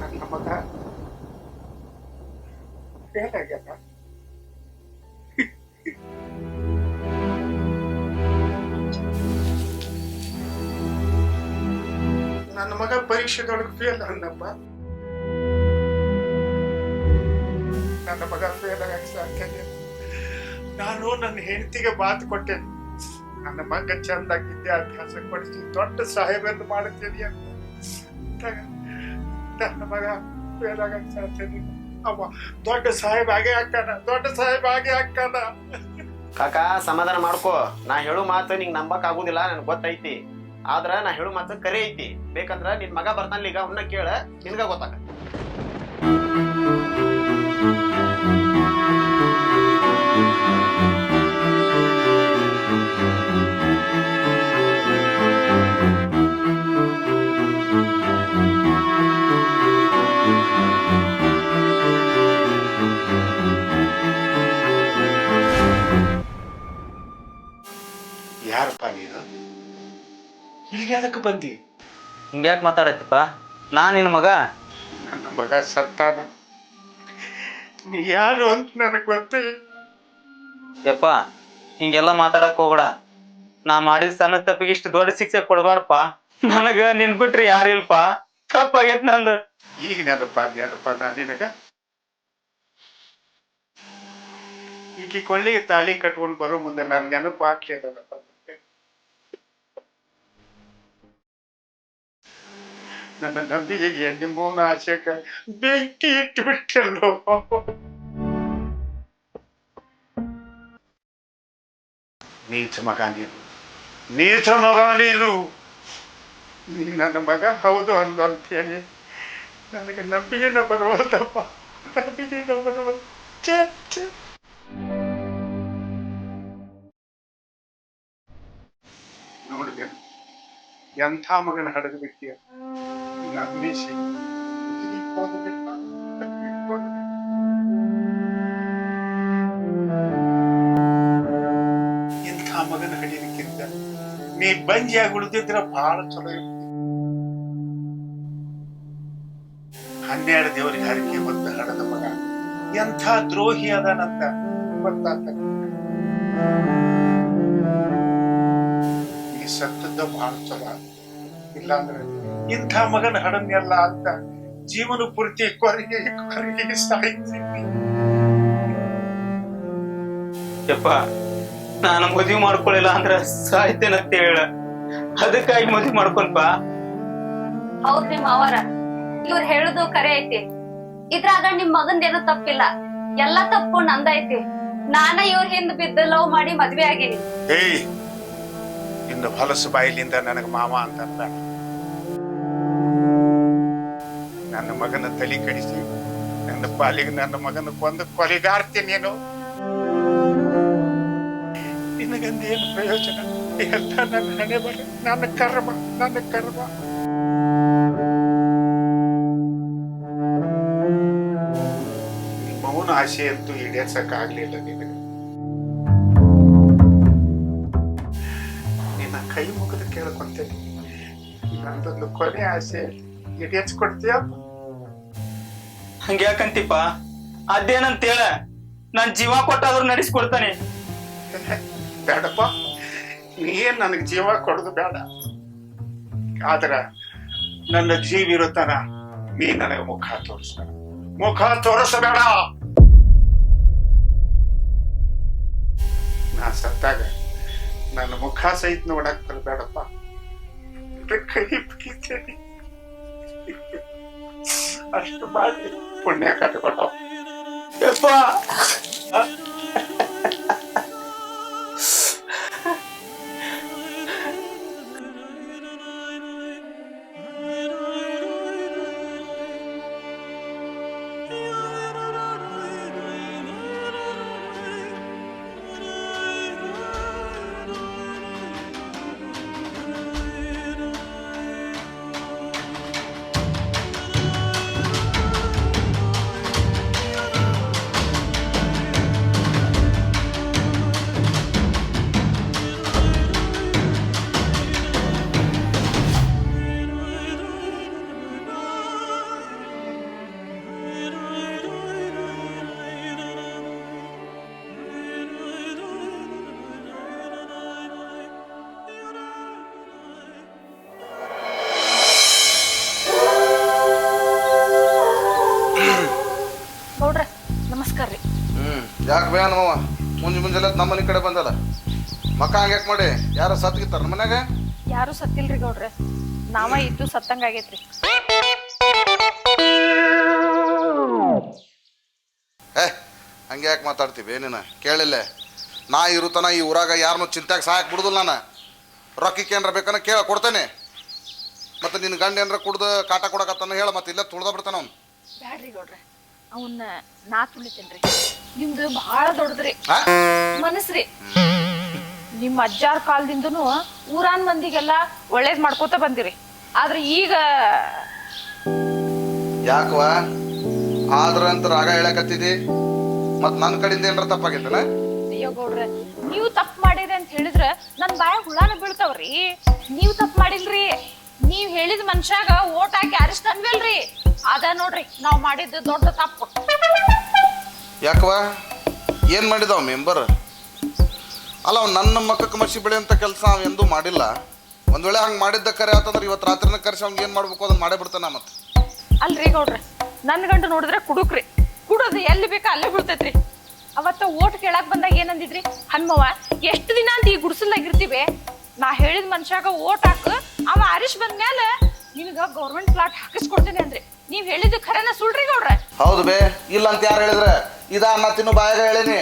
ನನ್ನ ಮಗ ಏನಾಗ್ಯದ ನನ್ನ ಮಗ ಪರೀಕ್ಷೆದೊಳಗೆ ಫೇಲ್ ಅಂದಪ್ಪ ನನ್ನ ಮಗ ಫೇಲ್ ಆಗಿ ಇಲ್ಲ. ನಾನು ನನ್ನ ಹೆಂಡತಿಗೆ ಮಾತು ಕೊಟ್ಟೆ. ನನ್ನ ಮಗ ಚಂದಾಗಿ ವಿದ್ಯಾಭ್ಯಾಸ ಕೊಡಿಸಿ, ದೊಡ್ಡ ಸಾಹೇಬನ್ನು ಮಾಡುತ್ತೇನೆ ಅಂತ. ನನ್ನ ಮಗ ಫೇಲ್ ಆಗಕ್ಕೆ ದೊಡ್ಡ ಸಾಹೇಬ್ ಹಾಗೆ ದೊಡ್ಡ ಸಾಹೇಬ್ ಹಾಗೆ ಆಗ್ತಾನ. ಕಾಕ, ಸಮಾಧಾನ ಮಾಡ್ಕೋ. ನಾ ಹೇಳು ಮಾತು ನಿಂಗೆ ನಂಬಕ್ ಆಗುದಿಲ್ಲ, ನನ್ಗೆ ಗೊತ್ತೈತಿ. ಆದ್ರ ನಾ ಹೇಳು ಮಾತು ಕರೆ ಐತಿ. ಬೇಕಂದ್ರ ನಿನ್ ಮಗ ಬರ್ತಾನ ಈಗ ಅವನ್ನ ಕೇಳ, ನಿನ್ಗ ಗೊತ್ತಾಗ ಅದಕ್ಕೆ ಬಂದಿ? ಹಿಂಗ್ಯಾಕೆ ಮಾತಾಡತ್ತಿಪ್ಪ? ನಾ ನಿನ್ನ ಮಗ. ನನ್ನ ಮಗ ಸತ್ತಾನ. ನೀ ಯಾರು ಅಂತ ನನಗೆ ಗೊತ್ತೇ ಯಪ್ಪ ಹಿಂಗೆಲ್ಲ ಮಾತಾಡಕ್ ಹೋಗ್ಬೇಡ. ನಾ ಮಾಡಿದ ಸಣ್ಣ ತಪ್ಪಿಗೆ ಇಷ್ಟು ದೊಡ್ಡ ಶಿಕ್ಷೆ ಕೊಡಬಾರಪ್ಪ ನನಗ ನಿನ್ ಬಿಟ್ರಿ ಯಾರಿಲ್ಪ ತಪ್ಪಾಗೈತ್ ನಂದು. ಈಗ ನೆನಪ ನೆನಪ ನಾ ನಿನಗ? ಈಗ ಕೊಳ್ಳಿಗೆ ತಾಳಿ ಕಟ್ಕೊಂಡು ಬರೋ ಮುಂದೆ ನಾನು ನೆನಪು ಹಾಕಿ ನನ್ನ ನಂಬಿಕೆಗೆ ನಿಮ್ಮವನ ಆಶೆಗೆ ಬೆಂಕಿ ಇಟ್ಟು ಬಿಟ್ಟಲ್ಲೋ ನೀಚ ಮಗ ನೀನು ನೀಚ ಮಗ ನೀನು ನೀ ನನ್ನ ಮಗ ಹೌದು ಅಂದು ಅಂತೇಳಿ ನನಗೆ ನಂಬಿಕೆನ ಬರುವಲ್ದಪ್ಪ ನಂಬಿಕೆನ ಬರುವಲ್ ಛೇ ಛೇ ನೋಡಿದೆ ಎಂಥ ಮಗನ ಹಡದು ಬಿಟ್ಟಿಯ ನಂಬಿಸಿ ಇಂಥ ಮಗನ ಹಡಿಲಿಕ್ಕಿಂತ ನೀ ಬಂಜಿಯಾಗಿ ಉಳಿದಿದ್ರ ಬಹಳ ಚಲೋ ಹನ್ನೆರಡು ದೇವರಿಗೆ ಹರಕೆ ಹೊತ್ತ ಹಡದ ಮಗ. ಎಂಥ ದ್ರೋಹಿ ಅದಾನಂತ ಗೊತ್ತಾತ ಈ ಸತ್ತದ ಬಹಳ ಚಲೋ ಇಲ್ಲಾಂದ್ರೆ ಇಂಥ ಮಗನ ಹಡನ್ನೆಲ್ಲ ಅಂತ ಜೀವನ ಪೂರ್ತಿ ಕೊರಗೆ ಕೊರಗೆ ಸಾಯ್ತೀನಿ ಯಪ್ಪ ನಾನು ಮದುವೆ ಮಾಡ್ಕೊಳ್ಳಿಲ್ಲ ಅಂದ್ರೆ ಸಾಯ್ತೇನಂತ ಹೇಳ. ಅದಕ್ಕಾಗಿ ಮದುವೆ ಮಾಡ್ಕೊಂಡ್ಪ ಹೌದ್ರಿ ಮಾವರ ಇವ್ರ ಹೇಳುದು ಕರೆ ಐತಿ. ಇದ್ರಾಗ ನಿಮ್ ಏನೋ ತಪ್ಪಿಲ್ಲ. ಎಲ್ಲಾ ತಪ್ಪು ನಂದೈತಿ ನಾನ ಇವ್ರ ಹಿಂದ್ ಬಿದ್ದ ಲವ್ ಮಾಡಿ ಮದ್ವೆ ಆಗೀನಿ. ಇನ್ನು ಹೊಲಸು ಬಾಯಿಲಿಂದ ನನಗೆ ಮಾವ ಅಂತ ಅಂದ ನನ್ನ ಮಗನ ತಲೆ ಕಡಿಸಿ, ನನ್ನ ಪಾಲಿಗೆ ನನ್ನ ಮಗನ ಕೊಂದು ಕೊಲೆಗಾರ್ತೀನೇನು ನಿನಗಂದೇನು ಪ್ರಯೋಜನ? ಎಲ್ಲ ನನ್ನ ಹಣೆ ಬರ, ನನ್ನ ಕರ್ಮ ನನ್ನ ಕರ್ಮ. ಮೌನ ಆಸೆ ಅಂತೂ ಈಡೇರ್ಸಕ್ಕಾಗ್ಲಿಲ್ಲ ನಿನಗೆ. ನಂದೊಂದು ಕೊನೆ ಆಸೆ. ಈಡೇರ್ಸ್ಕೊಡ್ತೀಯ ಹಂಗ್ಯಾಕಂತಿಪ್ಪ? ಅದೇನಂತ ಹೇಳ ನಾನ್ ಜೀವ ಕೊಟ್ಟಾದ್ರೂ ನಡೆಸ್ಕೊಡ್ತಾನೆ. ಬೇಡಪ್ಪ. ನೀನ್ ನನಗ್ ಜೀವ ಕೊಡೋದು ಬೇಡ. ಆದ್ರ ನನ್ನ ಜೀವ ಇರುತ್ತಾನ ನೀ ನನಗೆ ಮುಖ ತೋರಿಸ್ಬೇಡ ಮುಖ ತೋರಿಸಬೇಡ ನಾ ಸತ್ತಾಗ ನನ್ನ ಮುಖ ಸಹಿತ ನೋಡಕ್ ಬರಬೇಡಪ್ಪ. ಕೈ ಮುಗಿತೇನೆ ಅಷ್ಟು ಮಾಡಿ ಪುಣ್ಯ ಕಟ್ಕೊಳ ಯಪ್ಪ ಯಾಕೆ ಮುಂಜಿ ಮುಂಜಾನೆ ನಮ್ಮ ಮನೆ ಕಡೆ ಬಂದಲ್ಲ? ಮಕ್ಕ ಹಂಗ್ಯಾಕೆ ಮಾಡಿ? ಯಾರು ಸತ್ಗಿತ್ತಾರ ನಮ್ಮ ಮನ್ಯಾಗ? ಯಾರು ಸತ್ತಿಲ್ರಿ ಗೌಡ್ರೆ? ನಾವ ಇದ್ದು ಸತ್ತಂಗ ಆಗೈತ್ರಿ ಏ ಹಂಗೆ ಯಾಕೆ ಮಾತಾಡ್ತೀವಿ? ಏನಿನ? ಕೇಳಿಲ್ಲ? ನಾ ಇರುತನ ಈ ಊರಾಗ ಯಾರನ್ನೂ ಚಿಂತೆಗೆ ಸಹಾಯಕ್ಕೆ ಬಿಡುದಿಲ್ಲ ನಾನು. ರೊಕ್ಕಕ್ಕೆ ಏನಾರ ಬೇಕನ್ನ ಕೇಳ ಕೊಡ್ತೇನೆ. ಮತ್ತೆ ನಿನ್ನ ಗಂಡ ಏನಾರ ಕುಡ್ದು ಕಾಟ ಕೊಡಕತ್ತಾನ ಹೇಳ ಮತ್ತೆ ಇಲ್ಲೇ ತುಳ್ದ ಬಿಡ್ತಾನ ಅವ್ನು. ಬ್ಯಾಡ್ರಿ ಗೌಡ್ರೆ. ಅವನ್ನ ನಾ ತುಳಿತೇನ್ರಿ. ನಿಮ್ದು ಬಹಳ ದೊಡ್ಡದ್ರಿ. ಮನಸ್ರಿ ನಿಮ್ ಅಜ್ಜಾರ್ ಕಾಲದಿಂದನು ಊರಾನ್ ಮಂದಿಗೆಲ್ಲ ಒಳ್ಳೇದ್ ಮಾಡ್ಕೋತ ಬಂದಿರಿ. ಆದ್ರೆ ಈಗ ಯಾಕವಾ ಆದ್ರ ಅಂತ ರಾಗ ಹೇಳಕತ್ತಿದಿ? ಮತ್ ನನ್ನ ಕಡೆಯಿಂದ ಏನ್ರ ತಪ್ಪಾಗೈತನ? ಅಯ್ಯೋ ಗೌಡ್ರೆ ನೀವು ತಪ್ಪು ಮಾಡಿರಿ ಅಂತ ಹೇಳಿದ್ರ ನನ್ ಬಾಯ ಹುಳಾನ ಬೀಳ್ತಾವ್ರಿ. ನೀವ್ ತಪ್ಪು ಮಾಡಿಲ್ರಿ. ನೀವ್ ಹೇಳಿದ ಮನುಷ್ಯಾಗ ಓಟ್ ಹಾಕಿ ಅರಿಸ್ತನ್ವಲ್ರಿ ಅದ ನೋಡ್ರಿ ನಾವ್ ಮಾಡಿದ್ದು ದೊಡ್ಡ ತಪ್ಪು. ಯಾಕವ ಏನು ಮಾಡಿದವ ಮೆಂಬರ್ ಅಲ್ಲ ಅವ್ನು ನನ್ನ ಮಕ್ಕಕ್ಕೆ ಮಸಿ ಬೆಳೆಯಂಥ ಕೆಲಸ ಅವ ಎಂದೂ ಮಾಡಿಲ್ಲ. ಒಂದು ವೇಳೆ ಹಂಗೆ ಮಾಡಿದ್ದ ಕರೆ ಆತಂದ್ರೆ ಇವತ್ತು ರಾತ್ರಿನ ಕರೆಸಿ ಅವ್ನಿಗೆ ಏನು ಮಾಡ್ಬೇಕು ಅದನ್ನ ಮಾಡೇ ಬಿಡ್ತಾನ ಮತ್ತೆ. ಅಲ್ರಿ ಗೌಡ್ರೆ ನನ್ನ ಗಂಡು ನೋಡಿದ್ರೆ ಕುಡುಕ್ರಿ. ಕುಡೋದು ಎಲ್ಲಿ ಬೇಕಾ ಅಲ್ಲೇ ಬೀಳ್ತೈತ್ರಿ. ಅವತ್ತ ಓಟ್ ಕೇಳಕ್ಕೆ ಬಂದಾಗ ಏನಂದಿದ್ರಿ? ಹನ್ಮವ್ವ ಎಷ್ಟು ದಿನ ಅಂತ ಈ ಗುಡಿಸಲ್ದಾಗಿರ್ತೀವಿ ನಾ ಹೇಳಿದ ಮನುಷ್ಯಾಗ ಓಟ್ ಹಾಕು ಅವ ಹರೀಶ್ ಬಂದ್ಮೇಲೆ ನಿನಗ ಗೌರ್ಮೆಂಟ್ ಪ್ಲಾಟ್ ಹಾಕಿಸ್ಕೊಡ್ತೇನೆ ಅಂದ್ರಿ. ನೀವ್ ಹೇಳಿದ ಖರೇನ ಸುಳ್ರಿ ಗೌಡ್ರೆ? ಹೌದು ಬೇ ಇಲ್ಲ ಅಂತ ಯಾರು ಹೇಳಿದ್ರೆ? ಇದ ಅನ್ನ ತಿನ್ನು ಬಾಯಾಗ ಹೇಳೇನಿ.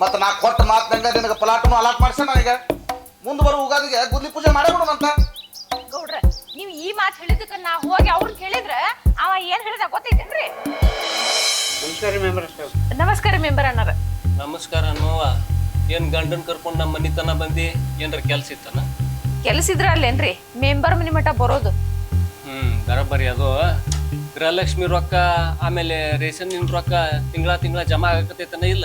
ಮತ್ತೆ ನಾ ಕೊಟ್ಟ ಮಾತಂಗ ನಿನಗೆ ಪಲಾಟನು ಅಲಾಟ್ ಮಾಡಿಸ ನನಗೆ. ಮುಂದೆ ಬರೋ ಉಗಾದಿಗೆ ಗುದ್ಲಿ ಪೂಜೆ ಮಾಡೇ ಬಿಡೋಣಂತ ಗೌಡ್ರೆ ನೀವ್ ಈ ಮಾತು ಹೇಳಿದಕ್ಕ ನಾ ಹೋಗಿ ಅವ್ರನ್ನ ಕೇಳಿದ್ರ ಅವ ಏನ್ ಹೇಳಿದ ಗೊತ್ತೈತೇನ್ರಿ? ನಮಸ್ಕಾರ ಮೆಂಬರ್ ಅಣ್ಣಾರ ನಮಸ್ಕಾರ ನೋವ ಏನ್ ಗಂಡನ್ ಕರ್ಕೊಂಡು ನಮ್ಮ ಮನಿತನ ಬಂದಿ? ಏನ್ರ ಕೆಲ್ಸ ಇತ್ತನ? ಕೆಲ್ಸ ಇದ್ರ ಅಲ್ಲೇನ್ರಿ? ಮೆಂಬರ್ ಮನಿ ಮಠ ಬರೋದು. ಹ್ಮ್ ಬರಬರಿ ಅದು. ಗೃಹಲಕ್ಷ್ಮಿ ರೊಕ್ಕ ಆಮೇಲೆ ರೇಷನ್ ರೊಕ್ಕ ತಿಂಗಳ ತಿಂಗಳ ಜಮಾ ಆಗಕತ್ತೈತನ ಇಲ್ಲ?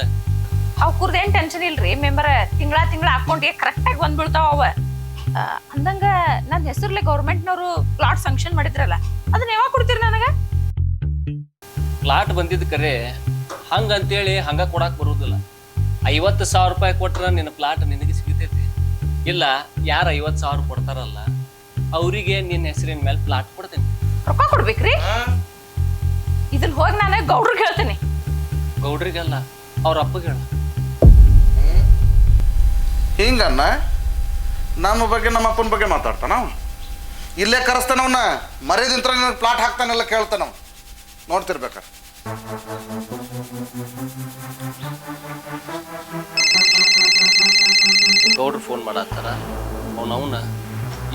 ಅವ್ಕುರ್ದ ಏನ್ ಟೆನ್ಷನ್ ಇಲ್ರಿ ಮೆಂಬರ್ ತಿಂಗಳ ತಿಂಗಳ ಅಕೌಂಟ್ಗೆ ಕರೆಕ್ಟ್ ಆಗಿ ಬಂದ್ಬಿಡ್ತಾವ ಅವ. ಆ, ಅಂದಂಗ ನನ್ನ ಹೆಸರ್ಲೆ ಗೌರ್ಮೆಂಟ್ನವರು ಪ್ಲಾಟ್ ಸಂಕ್ಷನ್ ಮಾಡಿದ್ರಲ್ಲ ಅದನ್ನ ಯಾವಾಗ ಕೊಡ್ತೀರಿ ನನಗ? ಪ್ಲಾಟ್ ಬಂದಿದ್ದ ಕರೆ ಹಂಗ ಅಂತೇಳಿ ಹಂಗ ಕೊಡಾಕ್ ಬರುದಿಲ್ಲ. ಐವತ್ತು ಸಾವಿರ ರೂಪಾಯಿ ಕೊಟ್ರ ನಿನ್ನ ಪ್ಲಾಟ್ ನಿನಗೆ ಸಿಗ್ತೈತಿ. ಇಲ್ಲ ಯಾರು ಐವತ್ತು ಸಾವಿರ ಕೊಡ್ತಾರಲ್ಲ ಅವರಿಗೆ ನಿನ್ನ ಹೆಸರಿನ ಮೇಲೆ ಪ್ಲಾಟ್ ಕೊಡ್ತೇನೆ. ರೊಕ್ಕ ಕೊಡ್ಬೇಕ್ರಿ? ಇದನ್ನ ಹೋಗಿ ನಾನು ಗೌಡ್ರಿಗೆ ಹೇಳ್ತೀನಿ ಗೌಡ್ರಿಗಲ್ಲ ಅವ್ರ ಅಪ್ಪಗೆ ಹೇಳ. ಹಿಂಗನ್ನ ನಮ್ಮ ಬಗ್ಗೆ ನಮ್ಮ ಅಪ್ಪನ ಬಗ್ಗೆ ಮಾತಾಡ್ತಾನ ಇಲ್ಲೇ ಕರೆಸ್ತಾನ ಅವನ್ನ ಮರ್ಯಾದಿಂತ್ರ ನಿನಗೆ ಪ್ಲಾಟ್ ಹಾಕ್ತಾನೆಲ್ಲ ಕೇಳ್ತಾನ ಅವ ನೋಡ್ತಿರ್ಬೇಕಾರೆ. ಗೌಡ್ರು ಫೋನ್ ಮಾಡತ್ತಾರ ಅವನವನ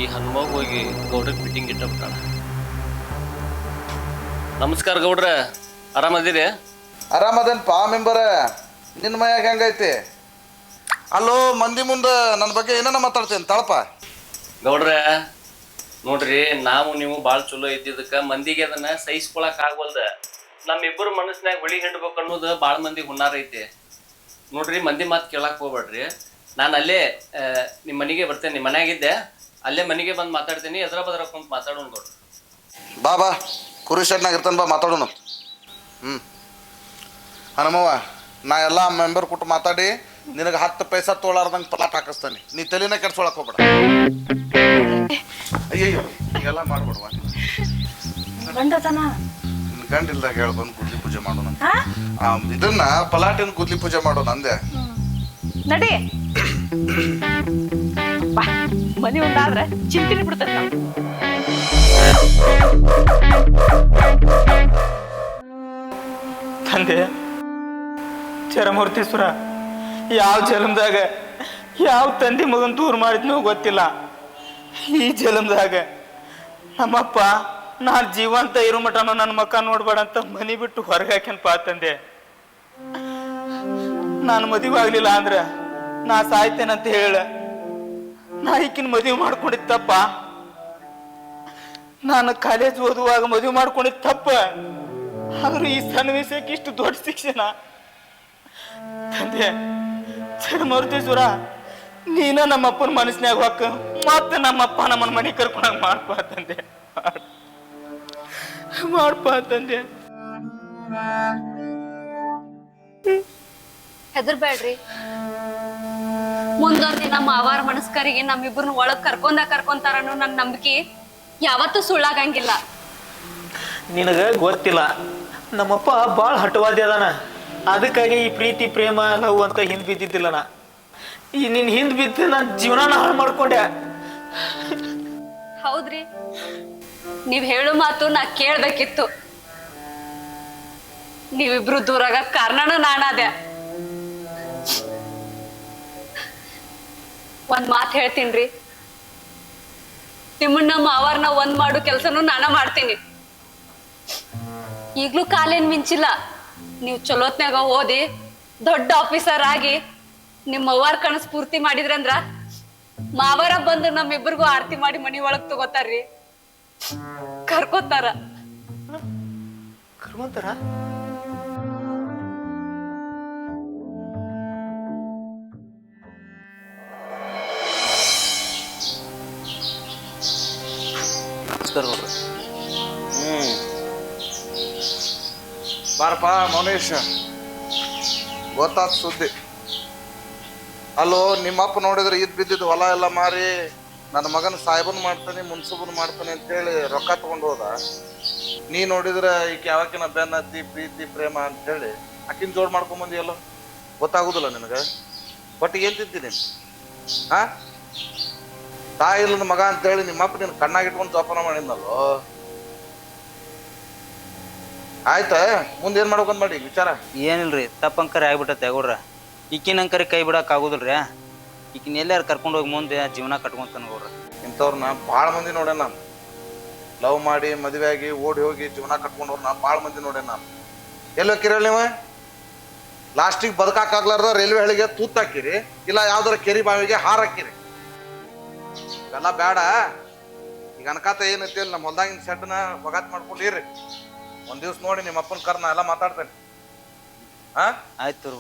ಈ ಹನುಮಾಗ್ ಹೋಗಿ ಗೌಡ್ರಿಗೆ ಮೀಟಿಂಗ್ ಇಟ್ಟಬಿಟ್ಟಾಳ ನಮಸ್ಕಾರ ಗೌಡ್ರ. ಆರಾಮದಿರಿ? ಪಾ ಮೆಂಬರ. ನಿನ್ನ ಮೈಯಾಗ ಹೆಂಗೈತಿ? ಅಲ್ಲೋ ಮಂದಿ ಮುಂದೆ ನನ್ನ ಬಗ್ಗೆ ಏನೇನ ಮಾತಾಡ್ತೇನೆ ತಳಪ ಗೌಡ್ರ ನೋಡ್ರಿ ನಾವು ನೀವು ಭಾಳ ಚಲೋ ಇದ್ದಿದ್ದಕ್ಕೆ ಮಂದಿಗೆ ಅದನ್ನ ಸಹಿಸ್ಕೊಳಕ್ ಆಗವಲ್ದ. ನಮ್ಮಿಬ್ಬರು ಮನಸ್ಸಿನಾಗ ಹುಳಿ ಹಿಂಡ್ಬೇಕು ಅನ್ನೋದು ಭಾಳ ಮಂದಿ ಹುನ್ನಾರ ಐತಿ. ನೋಡ್ರಿ ಮಂದಿ ಮಾತು ಕೇಳಕ್ ಹೋಗ್ಬೇಡ್ರಿ. ನಾನು ಅಲ್ಲೇ ನಿಮ್ಮ ಮನೆಗೆ ಬರ್ತೇನೆ ನಿಮ್ಮ ಮನೆಯಾಗಿದ್ದೆ ಅಲ್ಲೇ ಮನೆಗೆ ಬಂದು ಮಾತಾಡ್ತೀನಿ ಎದ್ರ ಬದ್ರ ಕುಂತು ಮಾತಾಡೋಣ ಗೌಡ್ರ. ಬಾ ಬಾ. ಕುರಿ ಶೆಡ್ನಾಗ ಇರ್ತಾನೆ ಬಾ ಮಾತಾಡೋಣ ಹ್ಞೂ ಹನುಮವ್ವ ನಾ ಎಲ್ಲ ಮೆಂಬರ್ ಕೊಟ್ಟು ಮಾತಾಡಿ ನಿನಗೆ ಹತ್ತು ಪೈಸಾ ತೋಳಾರ್ದಂಗೆ ಪಲಾಟ್ ಹಾಕಿಸ್ತಾನೆ. ನೀ ತಲೆನ ಕೆಡ್ಸೊಳಕ್ ಹೋಗ್ಬೇಡ. ಅಯ್ಯಯ್ಯೋ ಎಲ್ಲ ಮಾಡ್ಬಿಡ್ವಾ. ಗಂಡತನ? ನಿನ್ನ ಗಂಡ ಇಲ್ದಾಗ ಹೇಳಿ ಬಂದು ಗುದ್ಲಿ ಪೂಜೆ ಮಾಡೋಣ. ಆ, ಇದನ್ನ ಪಲಾಟಿನ ಗುದ್ಲಿ ಪೂಜೆ ಮಾಡೋಣ ಅಂದೆ. ನಡಿ. ಬಾ ಒಂದಾದ್ರೆ ಉಂಡಾದ್ರೆ ಬಿಡ್ತಾರೆ ಬಿಡ್ತದೆ ನಾವು. ತಂದೆ ಚರಮೂರ್ತೀಶ್ವರ ಯಾವ ಜಲಮದಾಗ, ಯಾವ ತಂದೆ ಮಗನ್ ದೂರ ಮಾಡಿದ್ನೋ ಗೊತ್ತಿಲ್ಲ. ಈ ಜಲಮದಾಗ ನಮ್ಮಪ್ಪ ನಾನು ಜೀವಂತ ಇರೋ ಮಟನು ನನ್ನ ಮಕ್ಕ ನೋಡ್ಬೇಡ ಅಂತ ಮನಿ ಬಿಟ್ಟು ಹೊರಗೆ ಹಾಕ್ಯನ್ಪ ತಂದೆ. ನಾನು ಮದುವೆ ಆಗ್ಲಿಲ್ಲ ಅಂದ್ರ ನಾ ಸಾಯ್ತೇನಂತ ಹೇಳ. ನಾ ಈಕಿನ ಮದುವೆ ಮಾಡ್ಕೊಂಡಿತ್ತಪ್ಪ ನಾನು ಕಾಲೇಜ್ ಓದುವಾಗ ಮದುವೆ ಮಾಡ್ಕೊಂಡಿದ್ ತಪ್ಪ. ಆದ್ರೂ ಈ ಸನ್ನಿವೇಶಕ್ಕೆ ವಿಷಯಕ್ಕೆ ಇಷ್ಟು ದೊಡ್ಡ ಶಿಕ್ಷಣ? ತಂದೆ ಮರುತೇಶ್ವರ ನೀನ ನಮ್ಮಪ್ಪನ ಮನಸ್ಸಿನಾಗ ಹೊಕ್ಕ ಮತ್ತೆ ನಮ್ಮಪ್ಪ ನಮ್ಮನ್ ಮನೆ ಕರ್ಕೊಂಡಂಗ ಮಾಡ್ಪ ತಂದೆ. ಮಾಡ್ಪ ತಂದೆ. ಹೆದರ್ಬೇಡ್ರಿ. ಮುಂದೊಂದ್ ದಿನ ಮಾವಾರ ಮನಸ್ಕರಿಗೆ ನಮ್ಮಿಬ್ಬರನ್ನ ಒಳಗ್ ಕರ್ಕೊಂಡ ಕರ್ಕೊಂತಾರ ಅನ್ನೋ ನನ್ ನಂಬಿಕೆ ಯಾವತ್ತೂ ಸುಳ್ಳಾಗಂಗಿಲ್ಲ. ನಿನಗ ಗೊತ್ತಿಲ್ಲ. ನಮ್ಮಪ್ಪ ಭಾಳ ಹಟವಾದಿ ಅದಾನ. ಅದಕ್ಕಾಗಿ ಈ ಪ್ರೀತಿ, ಪ್ರೇಮ, ಲವ್ ಅಂತ ಹಿಂದ್ ಬಿದ್ದಿದ್ದಿಲ್ಲ ನಾ. ಈ ನಿನ್ ಹಿಂದ್ ಬಿದ್ದು ನನ್ನ ಜೀವನ ಹಾಳು ಮಾಡ್ಕೊಂಡೆ. ಹೌದ್ರಿ. ನೀವ್ ಹೇಳೋ ಮಾತು ನಾ ಕೇಳ್ಬೇಕಿತ್ತು. ನೀವಿಬ್ರು ದೂರಾಗ ಕಾರಣನೂ ನಾನಾದೆ. ಒಂದ್ ಮಾತ್ ಹೇಳ್ತೀನ್ರಿ. ನಿಮ್ಮನ್ನ ಮಾವಾರ್ನ ಒಂದ್ ಮಾಡು ಕೆಲ್ಸನೂ ನಾನ ಮಾಡ್ತೀನಿ. ಈಗ್ಲೂ ಕಾಲೇನ್ ಮಿಂಚಿಲ್ಲ. ನೀವು ಚಲೋತ್ನಾಗ ಓದಿ, ದೊಡ್ಡ ಆಫೀಸರ್ ಆಗಿ ನಿಮ್ಮ ಅವ್ವಾರ್ ಕನಸು ಪೂರ್ತಿ ಮಾಡಿದ್ರಂದ್ರ ಮಾವರ ಬಂದು ನಮ್ಮಿಬ್ಬರಿಗೂ ಆರತಿ ಮಾಡಿ ಮನಿ ಒಳಗ್ ತಗೋತಾರ್ರಿ. ಕರ್ಕೋತಾರ. ಕರ್ಕೊಂತಾರ? ಬಾರಪ್ಪ, ಮೌನೇಶ. ಗೊತ್ತಾದ ಸುದ್ದಿ. ಅಲ್ಲೋ, ನಿಮ್ಮಪ್ಪ ನೋಡಿದ್ರೆ ಇದ್ ಬಿದ್ದಿದ್ದು ಹೊಲ ಎಲ್ಲ ಮಾರಿ ನನ್ನ ಮಗನ ಸಾಹೇಬನ್ ಮಾಡ್ತಾನೆ, ಮುನ್ಸೂಬನ್ ಮಾಡ್ತಾನೆ ಅಂತೇಳಿ ರೊಕ್ಕ ತಗೊಂಡು ಹೋದ. ನೀ ನೋಡಿದ್ರೆ ಈಕೆ ಯಾವಕಿನ ಬೆನ್ನತ್ತಿ ಪ್ರೀತಿ ಪ್ರೇಮ ಅಂತೇಳಿ ಅಕ್ಕಿನ ಜೋಡ್ ಮಾಡ್ಕೊಂಬಂದಿಯಲ್ಲ ಗೊತ್ತಾಗುದಿಲ್ಲ ನಿನಗೆ. ಬಟ್ ಏನ್ ತಿಂತೀನಿ ಹಾ? ತಾಯಿ ಇಲ್ಲದ ಮಗ ಅಂತೇಳಿ ನಿಮ್ಮಪ್ಪ ನಿನ್ನ ಕಣ್ಣಾಗಿಟ್ಕೊಂಡು ಜೋಪಾನ ಮಾಡಿದ್ನಲ್ಲೋ? ಆಯ್ತಾ? ಮುಂದೆ ಏನ್ ಮಾಡ್ಬೇಕಂತ ಮಾಡಿ ವಿಚಾರ. ಏನಿಲ್ರಿ ತಪ್ಪಂಕರಿ ಆಗ್ಬಿಟ್ಟತೆ ಗೌಡ್ರ. ಈಕಿನಂಕರಿ ಕೈ ಬಿಡಕ್ ಆಗುದಿಲ್ರಿ ಈಕಿನ ಎಲ್ಲಾರು ಕರ್ಕೊಂಡು ಹೋಗಿ ಮುಂದೆ ಜೀವನ ಕಟ್ಕೊಂತಾನ ಗೌಡ್ರ. ಇಂಥವ್ರನ್ನ ಭಾಳ ಮಂದಿ ನೋಡೇ ನಾನು. ಲವ್ ಮಾಡಿ ಮದುವೆ ಆಗಿ ಓಡಿ ಹೋಗಿ ಜೀವನ ಕಟ್ಕೊಂಡವ್ರನ್ನ ಭಾಳ ಮಂದಿ ನೋಡೇನ ನಾನು. ಕಿರಲ್ ನೀವ ನೀವು? ಲಾಸ್ಟಿಗೆ ಬದುಕಾಗ್ಲಾರ್ದ ರೈಲ್ವೆ ಹಳಿಗೆ ತೂತಾಕಿರಿ ಇಲ್ಲ ಯಾವ್ದಾರ ಕೆರಿ ಬಾವಿಗೆ ಹಾರ್ ಹಾಕಿರಿ. ಇವೆಲ್ಲ ಬೇಡ ಈಗ ಅನ್ಕಾತ ಏನೈತಿ ನಮ್ಮ ಹೊಲ್ದಾಗಿನ ಸೆಟ್ನ ಬಗಾತ್ ಮಾಡ್ಕೊಂಡಿರಿ ಒಂದ್ ದಿವ್ಸ ನೋಡಿ ನಿಮ್ಮ ಅಪ್ಪನ ಕರ್ನ ಎಲ್ಲ ಮಾತಾಡ್ತೇನೆ. ಹಾ? ಆಯ್ತು